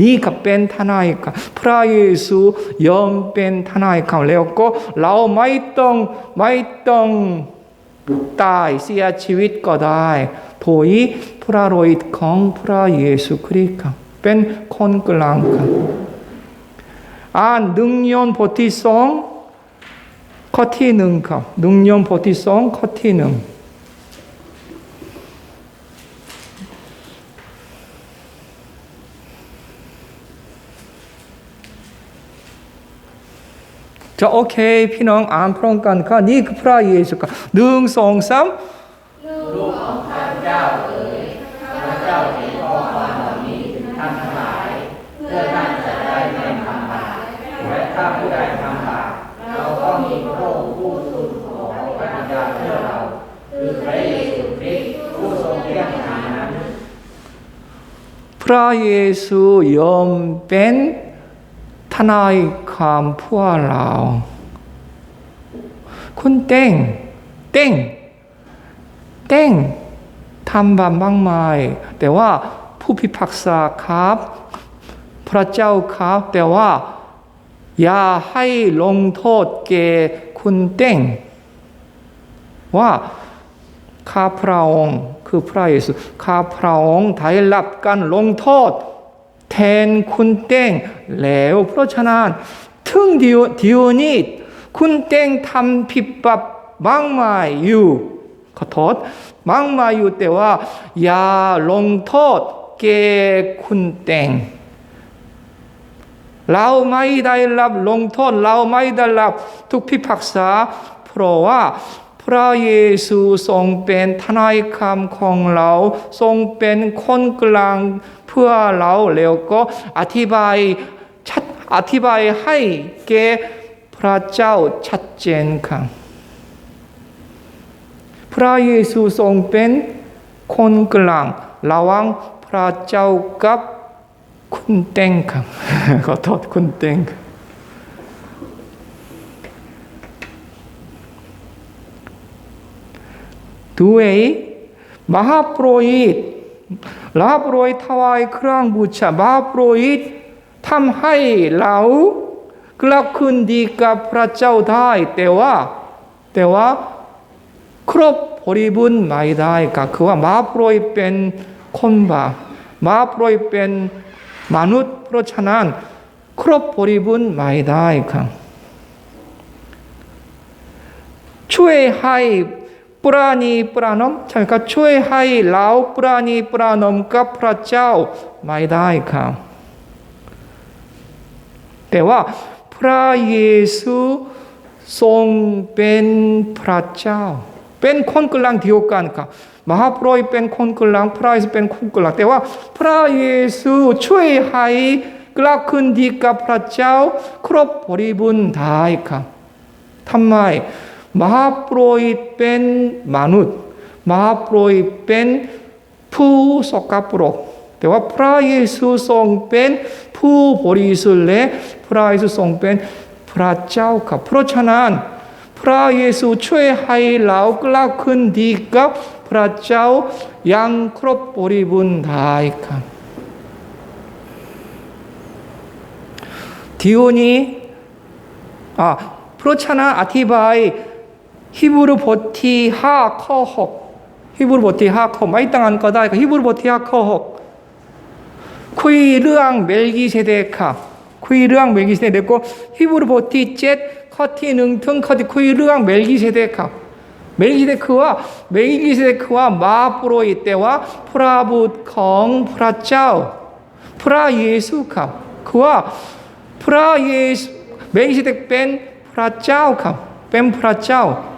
นี่ก็เป็นทนายค่ะพระเยซูยอมเป็นทนายเขาแล้วก็เราไม่ต้องไม่ต้องตายเสียชีวิตก็ได้โดยพระโลหิตของพระ เยซูคริสต์ค่ะเป็นคนกลางค่ะอ่านดึงยน นึ่งครับดึงยนบทที่สองข้อที่หน้านพร้อค่ะนี่คือพระเยซูค่ะหนึ่งสองสามพระเยซูยอมเป็นทนายความพวกเรา คุณเต้ง เต้ง เต้งทำบาปมากมายแต่ว่าผู้พิพากษาครับ พระเจ้าครับ แต่ว่า อย่าให้ลงโทษแกคุณเต้ง ว่าข้าพระองค์คือพระเยซูข้าพระองค์ได้รับการลงโทษ นคุณเต้งแล้วเพราะฉะนั้นถึงเดียวเดียวนี้คุณเต้งทำผิดบาปบางมายอยู่ขอโทษบางมายอยู่แต่ว่า อย่าลงโทษแกคุณเต้งเราไม่ได้รับลงโทษเราไม่ได้รับทุกพิพากษา เพราะว่า พระเยซูทรงเป็นทนายความของเรา ทรงเป็นคนกลางเพื่อเราแล้วก็อธิบายชัดอธิบายให้แกพระเจ้าชัดเจนครับพระเยซูทรงเป็นคนกลางระหว่างพระเจ้ากับคุณเต็งครับขอโทษคุณเต็งครั บด้วยมหาโปรหิตมหาโปรหิตถวายเครื่องบูชามหาโปรหิตทำให้เรากลับคืนดีกับพระเจ้าได้แต่ว่าแต่ว่าครบบริบูรณ์ไม่ได้ก็คือว่ามหาโปรหิตเป็นคนบาปมหาโปรหิตเป็นมนุษย์เพราะฉะนั้นครบบริบูรณ์ไม่ได้ครับช่วยให้ ปราณีปรานอมใช่ครับช่วยให้เราปราณีปรานอมกับพระเจ้าไม่ได้ครับแต่ว่าพระเยซูทรงเป็นพระเจ้าเป็นคนกลางเดียวกันครับมหาโปรยเป็นคน กลางพระเยซูเป็นคนกลางแต่ว่าพระเยซูช่วยให้กลับคืนดีกับพระเจ้าครบบริบูรณ์ได้ครับทำไมมหาโปรยเป็นมนุษย์มหาโปรยเป็นผู้สกปรกแต่ว่าพระเยซูทรงเป็นผู้บริสุทธิ์และพระเยซูทรงเป็นพระเจ้าครับเพราะฉะนั้นพระเยซูช่วยให้เรากลับคืนดีกับพระเจ้าอย่างครบบริบูรณ์ได้ครับทีนี้อ่าเพราะฉะนั้นอธิบายฮิบ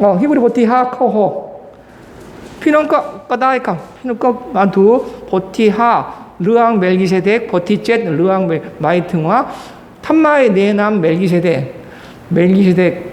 อ๋อฮิบรูบทที่ห้าข้อหกพี่น้องก็ก็ได้ครับพี่น้องก็มาดูบทที่ห้าเรื่องเมลกิเซเดกโพธิเจ็ดเรื่องหมายถึงว่าทำไมแนะนำเมลกิเซเดกเมลกิเซเดกเ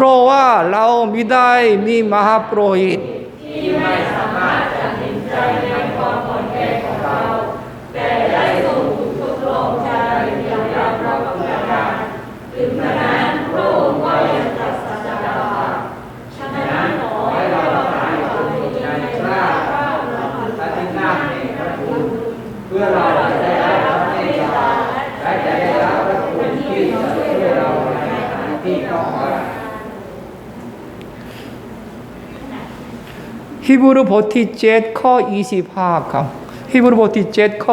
เพราะว่าเราไม่ได้มีมหาโปรหิตที่ไม่สามารถจะเห็นใจในความอ่อนแอของเรา แต่ได้ทรงถูกทดลอใจอย่างเราเราประการถึงกนั้นพระองค์ก็ยังตรัสสัจธรรมฉะนั้นขอให้เราทั้งหลายจงใจกล้าและตั้งหน้าในพระคุณเพื่อเราจะได้รับพระเมตตาและจะได้รับพระคุณที่จะช่วยเราในขณะที่ต้องการ ฮิบรูบทที่เจ็ดข้อยี่สิบห้าครับฮิบรูบทที่เจ็ดข้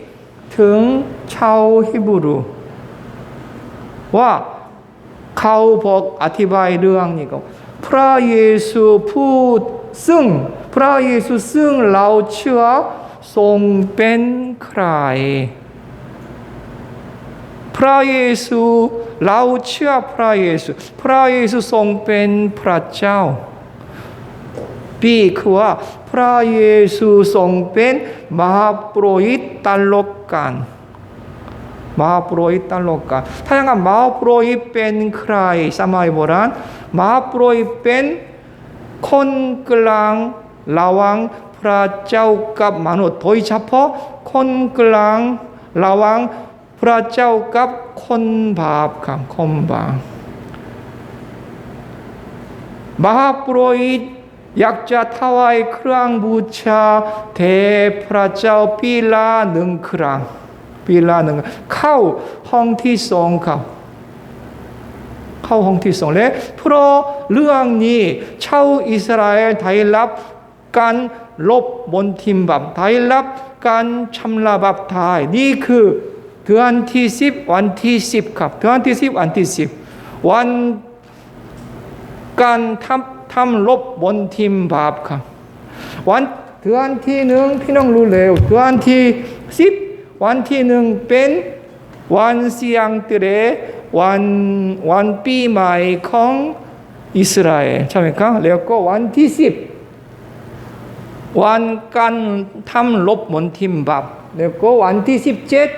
ถึงชาวฮิบรู ว่าเขาบอกอธิบายเรื่องนี้ก็พระเยซูพูดซึ่ง พระเยซูซึ่งเราเชื่อทรงเป็นใคร พระเยซูเราเชื่อพระเยซู พระเยซูทรงเป็นพระเจ้า ปีคือว่าพระเยซูทรงเป็นมหาปุโรหิตตลอดกาลมหาปุโรหิตตลอดกาลถ้าอย่างนั้นมหาปุโรหิตเป็นใครสมัยโบราณมหาปุโรหิ ยาคจ้ากับคนบาปครับคนบาปมหาปุโรหิตอยากจะถวายเครื่องบูชาเทพระเจ้าปีละหนึ่งครั้งปีละหนึ่งเข้าห้องที่สองครับ เข้าห้องที่สองและเพราะเรื่องนี้ชาวอิสราเอลได้รับการลบบนทิมบับได้รับการชำระบับทายนี่คือเดือนที่สิบวันที่สิบครับเดือนที่สิบวันที่สิบวัน การทำทำลบบนทิมบับครับ วันเดือนที่หนึ่งพี่น้องรู้แล้วเดือนที่สิบวันที่หนึ่งเป็นวันเสียงเตเรวันวันปีใหม่ของอิสราเอลใช่ไหมครับแล้วก็วันที่สิบวันการทำลบบนทิมบับแล้วก็วันที่สิบเจ็ด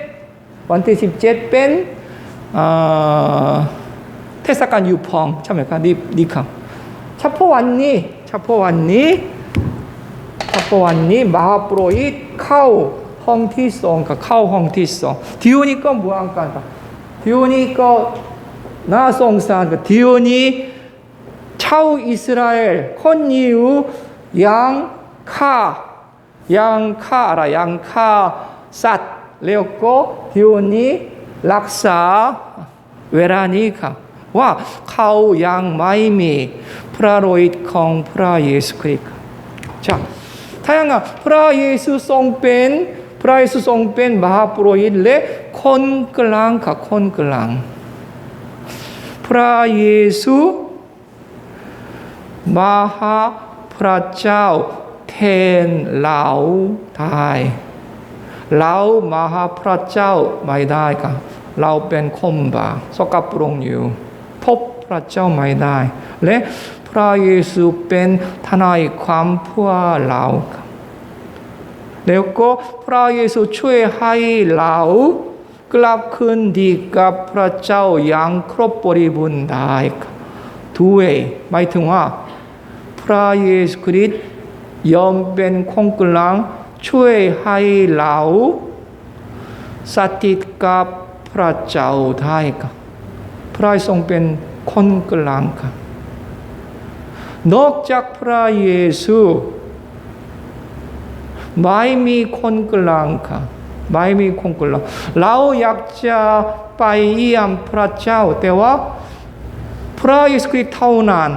วันที่สิบเจ็ดเป็นอ่า เทศกาลยูพองใช่ไหมครับนี่นี่ครับเฉพาะวันนี้เฉพาะวันนี้เฉพาะวันนี้มหาปุโรหิตเข้าห้องที่สองกับเข้าห้องที่สองทีวนี้ก็เหมือนกันครับที ว่าเขายังไม่มีพระโลหิตของพระเยซูคริสต์ 자, ถ้าอย่างนั้นพระเยซูทรงเป็นพระเยซูทรงเป็นมหาปุโรหิตและคนกลางค่ะคนกลาง พระเยซูมหาพระเจ้าแทนเราได้เรามหาพระเจ้าไม่ได้ค่ะเราเป็นคนบาปสกปรกอยู่ พระเจ้าไม่ได้ และพระเยซูเป็นทนายความเพื่อเราแล้วก็พระเยซูช่วยให้เรากลับคืนดีกับพระเจ้าอย่างครบบริบูรณ์ได้ด้วยหมายถึงว่า พระเยซูคริสต์ยอมเป็นคนกลางช่วยให้เราสถิตกับพระเจ้าได้พระทรงเป็น คนกลางค่ะนอกจากพระเยซูไม่มีคนกลางค่ะไม่มีคนกลางเราอยากจะไปเยี่ยมพระเจ้า แต่ว่าพระเยซูคริสต์เท่านั้น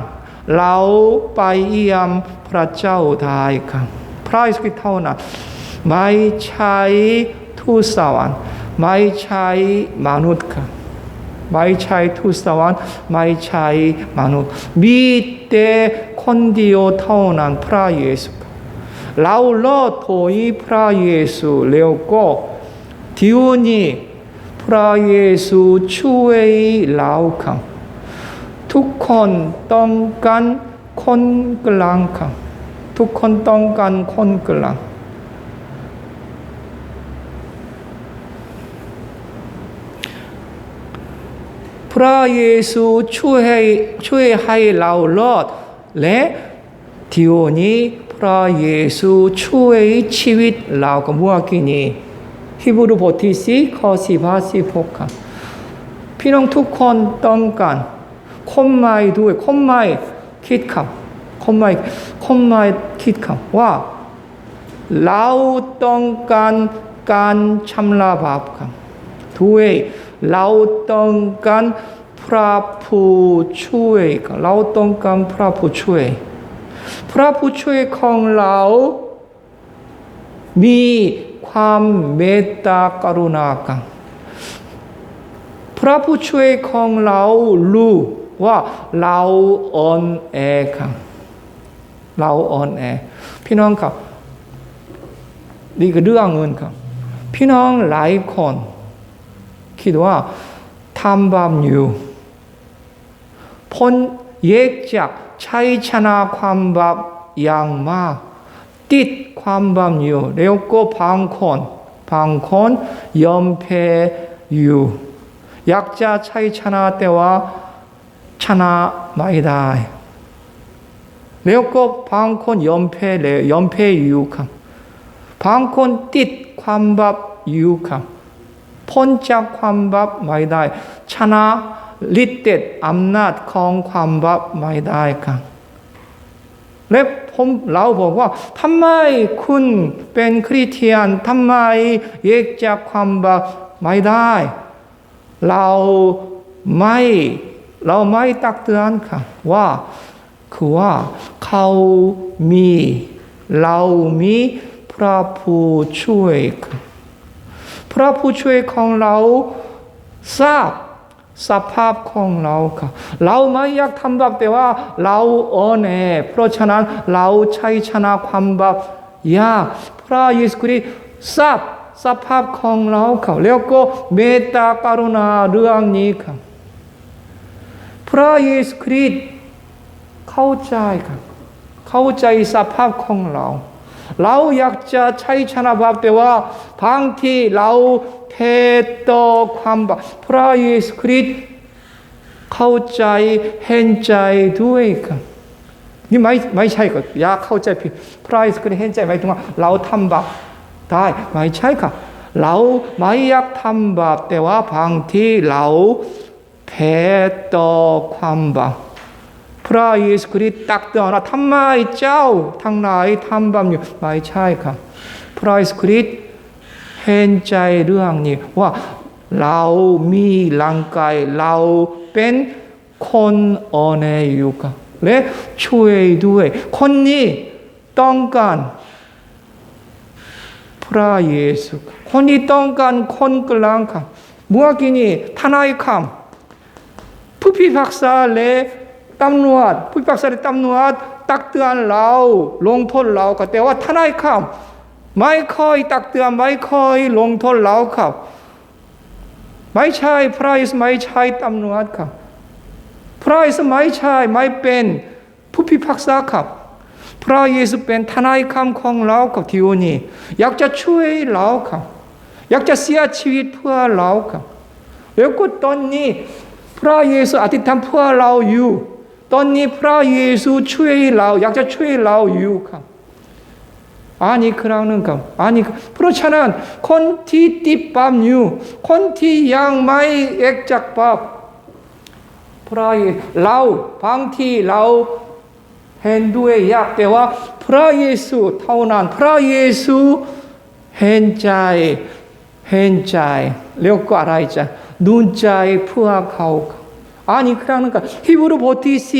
เราไปเยี่ยมพระเจ้าได้ค่ะพระเยซูคริสต์เท่านั้น ไม่ใช่ทูตสวรรค์ไม่ใช่มนุษย์ค่ะ ไม่ใช่ทูตสวรรค์ไม่ใช่มนุษย์มีแต่คนเดียวเท่านั้นพระเยซูค่ะเราลอดโอยพระเยซูแล้วก็ที่นี้พระเยซูช่วยเราค่ะ ทุกคนต้องการคนกลางค่ะทุกคนต้องการคนกลาง พระเยซูช่วยให้ช่วยให้เรารอด และที่นี้พระเยซูช่วยชีวิตเรากับเมื่อกี้นี้ฮิบรูบทที่สี่ข้อสิบห้าสิบหกค่ะพี่น้องทุกคนต้องการคนใหม่ด้วยคนใหม่คิดคำคนใหม่คนใหม่คิดคำว่า เราต้องการการชำระบาปครับด้วย เราต้องการพระผู้ช่วยครับเราต้องการพระผู้ช่วย พระผู้ช่วยของเรา มีความเมตตากรุณาครับพระผู้ช่วยของเรารู้ว่าเราอ่อนแอครับเราอ่อนแอ พี่น้องครับนี่ก็เรื่องเงินครับ พี่น้องหลายคน คิดว่าทำบาปอยู่พ้นแยกจากชัยชนะความบาปอย่างมากติดความบาปอยู่แล้วก็บางคนบางคนยอมแพ้นจากความบาปไม่ได้ ชนะฤทธิ์เดชอำนาจของความบาปไม่ได้ครับและผมเราบอกว่าทำไมคุณเป็นคริสเตียนทำไมแยกจากความบาปไม่ได้ เราไม่เราไม่ตักเตือนค่ะว่าคือว่าเขามี เรามีพระผู้ช่วยค่ะ พระผู้ช่วยของเราทราบสภาพของเราค่ะเราไม่อยากทำบาปแต่ว่าเราอ่อนแอเพราะฉะนั้นเราใช้ชนะความบาปยากพระเยซูคริสต์ทราบสภาพของเราค่ะแล้วก็เมตตากรุณาเรื่องนี้ค่ะพระเยซูคริสต์เข้าใจค่ะเข้าใจสภาพของเรา เราอยากจะใช้ชนะบาปแต่ว่าบางทีเราเทต่อความบาปพระเยซูคริสต์เข้าใจเห็นใจด้วยค่ะนี่ไม่ไม่ใช่ก็อยากเข้าใจผิดพระเยซู พ้ต่อความบาปพระเยซูคริสต์ตักเตือนว่าทำไมเจ้าทั้งหลายทำบาปอยู่ไม่ใช่ค่ะพระเยซูคริสต์เห็นใจเรื่องนี้ว่าเรามีร่างกายเราเป็นคนอ่อนแออยู่ค่ะและช่วยด้วย คนนี้ต้องการพระเยซูคนที่ต้องการคนกลางครับเมื่อกี้นี้ทนายคำผู้พิพากษาและ ตำรวจผู้พิพากษาตำรวจตักเตือนเรา ลงโทษเราครับแต่ว่าทนายคำไม่ค่อยตักเตือนไม่ค่อยลงโทษเราครับ ไม่ใช่พระเยซูไม่ใช่ตำรวจครับพระเยซูไม่ใช่ไม่เป็นผู้พิพากษาครับพระเยซูเป็นทนายคำของเราครับที่วันนี้อยากจะช่วยเราครับอยากจะเสียชีวิตเพื่อเราครับแล้วก็ตอนนี้พระเยซูอธิษฐานเพื่อเราอยู่ ตอนนี้พระเยซูช่วยเราอยากจะช่วยเราอยู่ครับอันนี้ครั้งหนึ่งครับอันนี้เพราะฉะนั้นคนที่ติดปั๊มอยู่คนที่ยังไม่เอกจากปั๊บพระเยซูเรา บางทีเราเห็นด้วยยากแต่ว่าพระเยซูเท่านั้นพระเยซูเห็นใจเห็นใจเรียกว่าอะไรจ๊ะดูใจเพื่อเขาอันนี้ค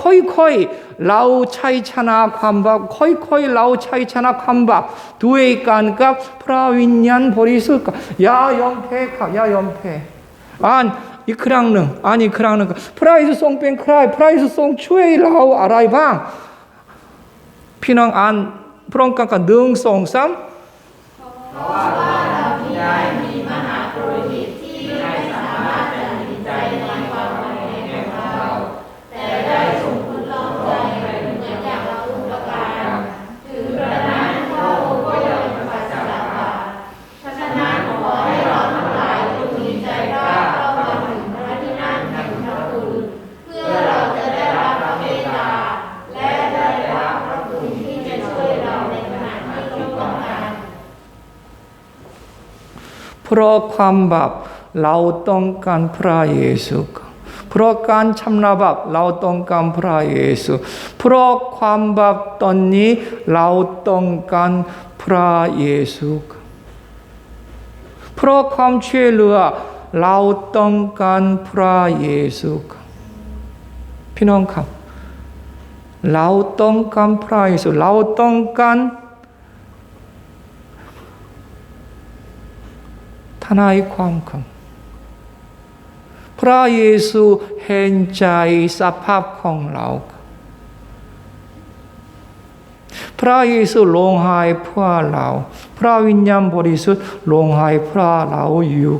รั้งหนึง ครับฮิบรูบทที่สี่ข้อพระเยซูคริสต์ไม่เป็นผู้พิพากษาครับพระเยซูไม่ตักเตือนครับพระเยซูลงให้เพื่อเราครับพระเยซูอยากจะทำเนินด้วยกับเราก็ถึงแม้ว่าเราทำบาปอยู่ แต่ว่าค่อยๆเราใช้ชนะความบาปค่อยๆเราใช้ชนะความบาปด้วยกันกับพระวิญญาณบริสุทธิ์ครับอย่ายอมแพ้ครับอย่ายอมแพ้อันอีกครั้งหนึ่งอันอีกครั้งห พระเยซูทรงเป็นใครพระเยซูทรงช่วาะไรบ้างพี่น้องอ่านพร้อมกันกันหนึ่งสองสามเพราะความบาปเราต้องการพระเยซูเพราะการชำระบาปเราต้องการพระเยซูเพราะความบาปตอนนี้เราต้องการพระเยซูเพราะความช่วยเหลือเราต้องการพระเยซูพี่น้องครับเราต้องการพระเยซูเราต้องการ ทนายความครับพระเยซูเห็นใจสภาพของเรา พระเยซูลงให้เพื่อเรา พระวิญญาณบริสุทธิ์ลงให้เพื่อเราอยู่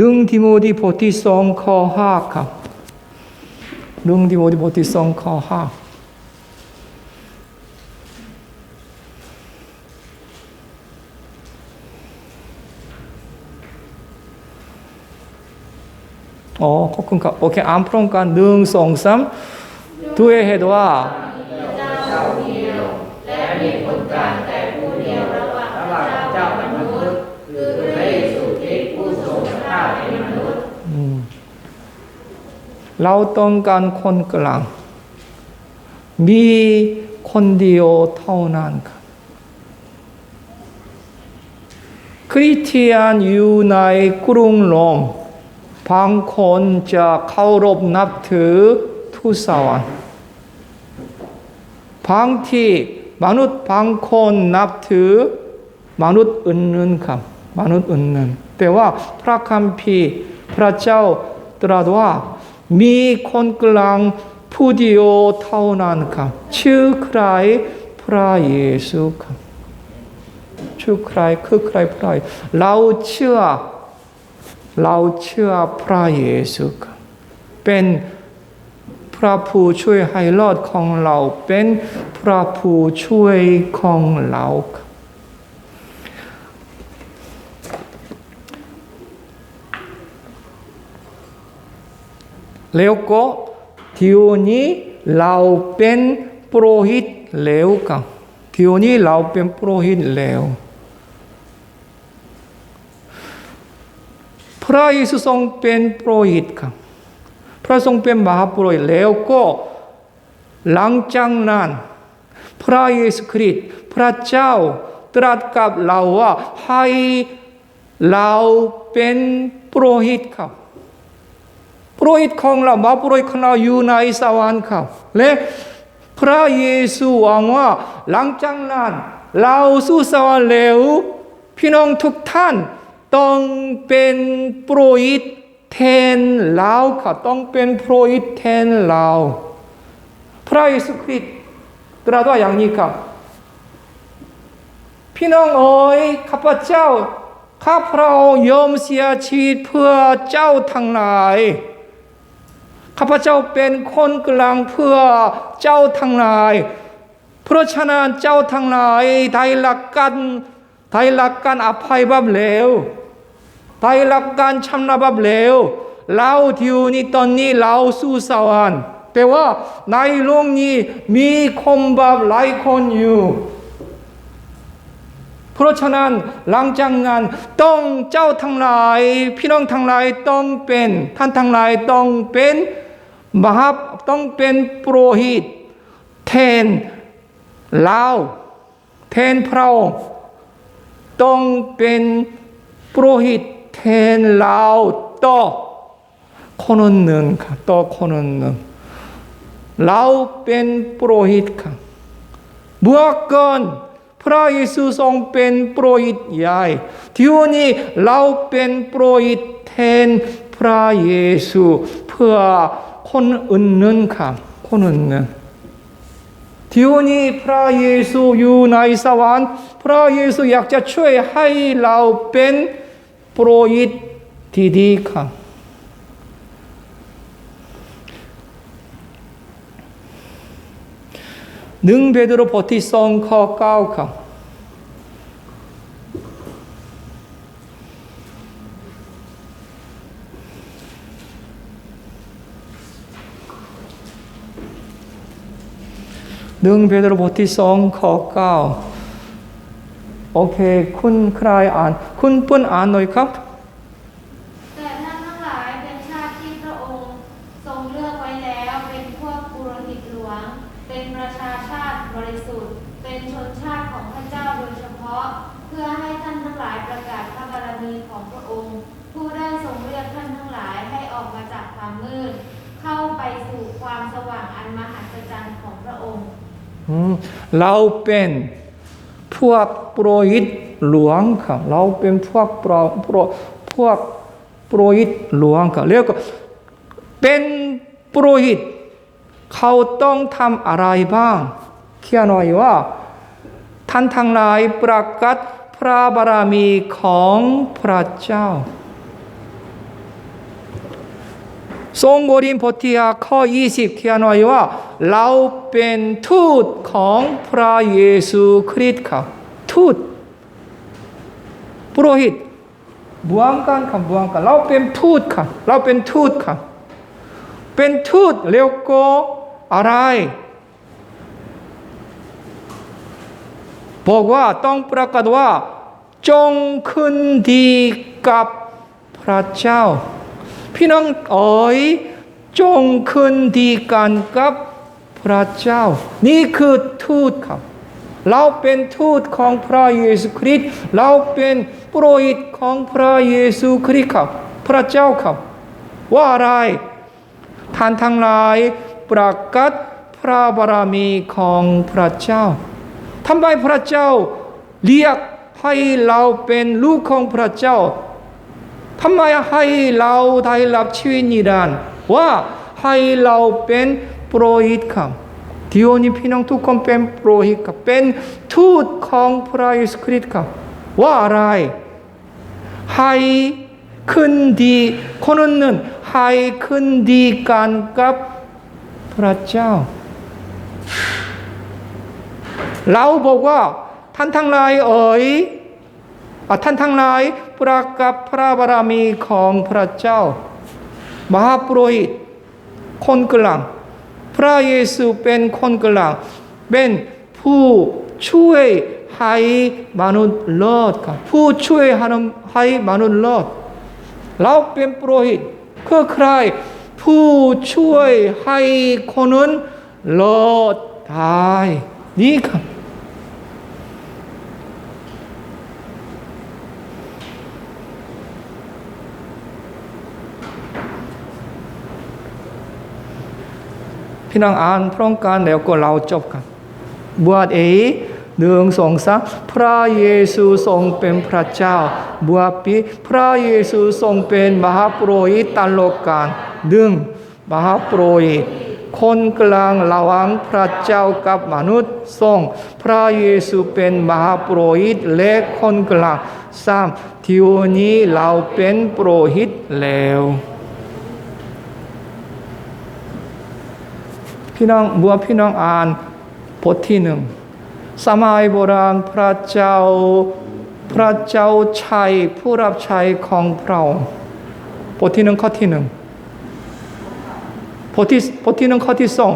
ดึงทิโมธีบทที่สองข้อห้าครับดึงทิโมธีบทที่สองข้อห้า อ๋อขอบคุณครับโอเคอ่านพร้อมกันหนึ่งสองสามด้วยเหตุว่าระหว่างเจ้ามนุษย์คือพระเยซูคริสต์ผู้ทรงข้าเป็นมนุษย์เราต้องการคนกลาง มีคนเดียวเท่านั้นครับคริสเตียนอยู่ในกรุงโรม บางคนจะเคารพนับถือทุสวรรค์บางที่มนุษย์บางคนนับถือมนุษย์อื่นๆครับมนุษย์อื่นๆแต่ว่าพระคัมภีร์พระเจ้าตรัสว่ เราเชื่อพระเยซูเป็นพระผู้ช่วยให้รอดของเราเป็นพระผู้ช่วยของเราแล้วก็ทีนี้เราเป็นโปรหิตแล้วครับทีนี้เราเป็นโปรหิตแล้ว พระเยซูทรงเป็นโปรหิตครับพระทรงเป็นมหาปุโรหิตแล้วก็หลังจากนั้นพระเยซูคริสต์พระเจ้าตรัสกับเราว่าให้เราเป็นโปรหิตครับโปรหิตของเรามหาปุโรหิตของเราอยู่ในสวรรค์ครับและพระเยซูหวังว่าหลังจากนั้นเราสู่สวรรค์แล้วพี่น้องทุกท่าน ต้องเป็นโปรหิตแทนเราค่ะต้องเป็นโปรหิตแทนเราพระเยซูคริสต์ตรัสว่าอย่างนี้ครับพี่น้องเอ๋ยข้าพเจ้าข้าพระองค์ยอมเสียชีวิตเพื่อเจ้าทั้งหลายข้าพเจ้าเป็นคนกลางเพื่อเจ้าทั้งหลาย เพราะฉะนั้นเจ้าทั้งหลายได้หลักกัน ได้หลักการอภัยบาปแล้วได้หลักการชำระบาปแล้วเราที่อยู่นี่ตอนนี้เราสู่สวรรค์แต่ว่าในโลกนี้มีคนบาปหลายคนอยู่ เพราะฉะนั้นหลังจากนั้นต้องเจ้าทั้งหลาย พี่น้องทั้งหลายต้องเป็น ท่านทั้งหลายต้องเป็นมหาต้องเป็นโปรหิตแทนเราแทนพระองค์ะบวกกันพระเยซูทรงเป็นโปรหิตใหญ่ที่วันนี้เราเป็นโปรหิตแทนพระเยซูเพื่อคนอื่นนึงค่ะ คนอื่นนึงที่วันนี้พระเยซูอยู่ในสวรรค์พระเยซูอยากจะช่วยให้เราเป็นโปร หนึ่งเบโดรบทที่สองข้อเก้าค่ะหนึ่งเปโตรบทที่สองข้อเก้าโอเค คุณใครอ่าน คุณเพื่อนอ่านหน่อยครับ เราเป็นพวกโปรหิตหลวงครับเราเป็นพวกโปรโปรพวกโปรหิตหลวงครับเรียกว่าเป็นโปรหิตเขาต้องทำอะไรบ้างเขียนไว้ว่า ท่านทั้งหลายประกาศพระบารมีของพระเจ้า ทรงโกรินโพธิยาข้อ20เขียนไว้ว่าเราเป็นทูตของพระเยซูคริสต์ครับทูตปุโรหิตบวงกันครับบวงกันเราเป็นทูตครับเราเป็นทูตครับเป็นทูตแล้วก็อะไรบอกว่าต้องประกาศว่าจงคืนดีกับพระเจ้า พี่น้องเอ๋ยจงคืนดีกันกับพระเจ้า นี่คือทูตครับ เราเป็นทูตของพระเยซูคริสต์เราเป็นโปรหิตของพระเยซูคริสต์ครับ พระเจ้าครับ ว่าอะไรท่านทั้งหลายประกาศพระบารมีของพระเจ้าทำไมพระเจ้าเรียกให้เราเป็นลูกของพระเจ้า ทำไมให้เราได้รับชีวิตนิรันดร์ว่าให้เราเป็นโปรหิตครับที่วันนี้พี่น้องทุกคนเป็นโปรหิตครับเป็นทูตของพระเยซูคริสต์ครับว่าอะไรให้ขึ้นดีคนอื่นให้ขึ้นดีกันกับพระเจ้า เราบอกว่าท่านทั้งหลายเอ๋ยอท่านทั้งหลาย ประกาศพระบารมีของพระเจ้า มหาปุโรหิตคนกลาง พระเยซูเป็นคนกลาง เป็นผู้ช่วยให้มนุษย์รอดครับผู้ช่วยให้มนุษย์รอดเราเป็นโปรหิตคือใครผู้ช่วยให้คนนั้นรอดตายนี่ครับ พี่น้องอ่านพร้อมกันแล้วก็เราจบกันบวชเอหนึ่งสองสามพระเยซูทรงเป็นพระเจ้า บวชปีพระเยซูทรงเป็นมหาโปรหิตตลอดกาลหนึ่งมหาโปรหิตคนกลางระหว่างพระเจ้ากับมนุษย์ทรงพระเยซูเป็นมหาโปรหิตและคนกลางสามที่วันนี้เราเป็นโปรหิตแล้ว พี่น้องบัวพี่น้องอ่านบทที่หนึ่งสมัยโบราณพระเจ้าพระเจ้าชัยผู้รับใช้ของพระองค์บทที่หนึ่งข้อที่หนึ่งบทที่บทที่หนึ่งข้อที่สอง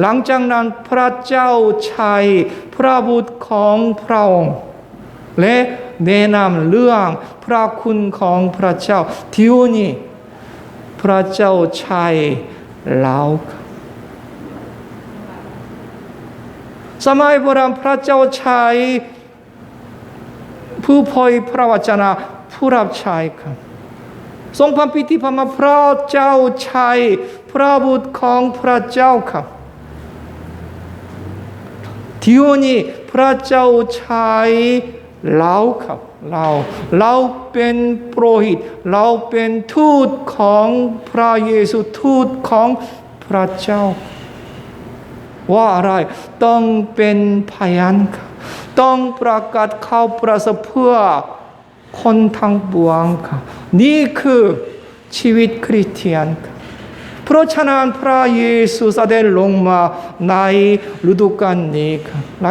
หลังจากนั้นพระเจ้าชัยพระบุตรของพระองค์และแนะนำเรื่องพระคุณของพระเจ้าที่วันนี้พระเจ้าชัยเล่า สมัยโบราณพระเจ้าชัยผู้เผยพระวจนะผู้รับใช้ครับทรงพระพิธีพระมาพระเจ้าชัยพระบุตรของพระเจ้าครับที่วันนี้พระเจ้าชัยเราครับเราเราเป็นโปรหิต เราเป็นทูตของพระเยซูทูตของพระเจ้า ว่าอะไรต้องเป็นพยานต้องประกาศข่าวประเสริฐเพื่อคนทั้งปวงค่ะนี่คือชีวิตคริสเตียนเพราะฉะนั้นพระเยซูเสด็จลงมาในฤดูกาลนี้ค่ะใน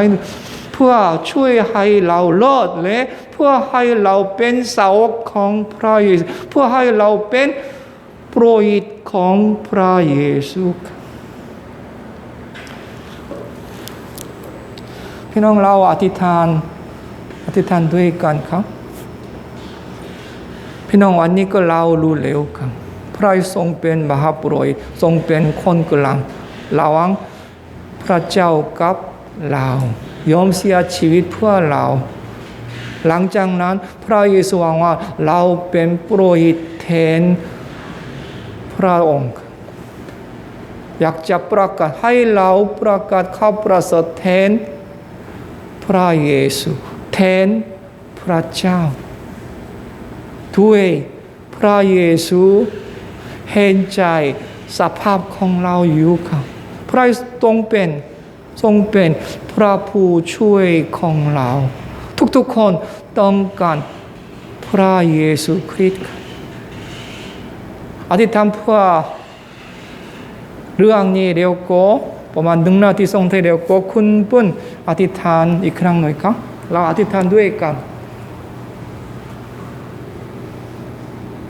เพื่อช่วยให้เรารอดและเพื่อให้เราเป็นสาวกของพระเยซูเพื่อให้เราเป็นโปรหิตของพระเยซูค่ะ พี่น้องเราอธิษฐานอธิษฐานด้วยกันครับ พี่น้องวันนี้ก็เรารู้เร็วครับพระทรงเป็นมหาปุโรหิตทรงเป็นคนกลางระหว่างพระเจ้ากับเรายอมเสียชีวิตเพื่อเรา หลังจากนั้นพระเยซูบอกว่าเราเป็นปุโรหิตแทนพระองค์อยากจะประกาศให้เราประกาศข้าประเสริฐแทน พระเยซูแทนพระเจ้าด้วยพระเยซูเห็นใจสภาพของเราอยู่ครับพระทรงเป็นทรงเป็นพระผู้ช่วยของเรา ทุกๆคนต้องการพระเยซูคริสต์อธิษฐานเพื่อเรื่องนี้เร็วก็ ประมาณหนึ่งนาทีสองเทีเร็วก็คุณปุ้นอธิษฐานอีกครั้งหน่อยครับ เราอธิษฐานด้วยกัน